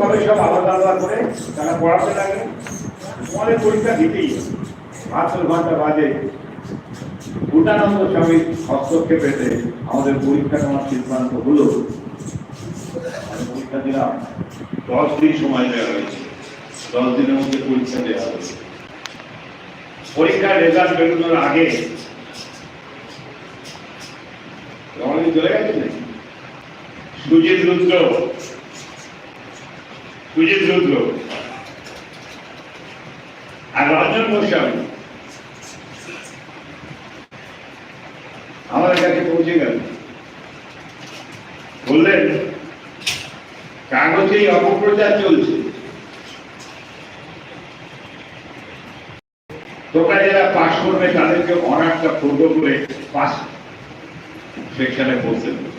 ভাবে সব আলাদা আলাদা করে তারা পড়াতে লাগে। তোমাদের পরীক্ষা দিতেই। বাহাত্তর ঘণ্টা বাদে ভূটানন্দ স্বামীর হস্তক্ষেপেতে আমাদের পরীক্ষা নেওয়ার সিদ্ধান্ত হলো পরীক্ষা দিলাম। দশ দিন সময় দেওয়া হয়েছে। দশ দিনের মধ্যে পরীক্ষা দেওয়া হয়েছে। পরীক্ষার রেজাল্ট বেরোনোর আগে চলে গেছে সুজিত রুদ্র সুজিত রুদ্র আর রঞ্জন গোস্বামী। আমাদের কাছে পৌঁছে গেল। বললেন, কাগজেই অপপ্রচার চলছে। তোমরা যারা পাশ করবে, তাদেরকে অনার্সটা পূর্ব করে পাস সেখানে দেবে।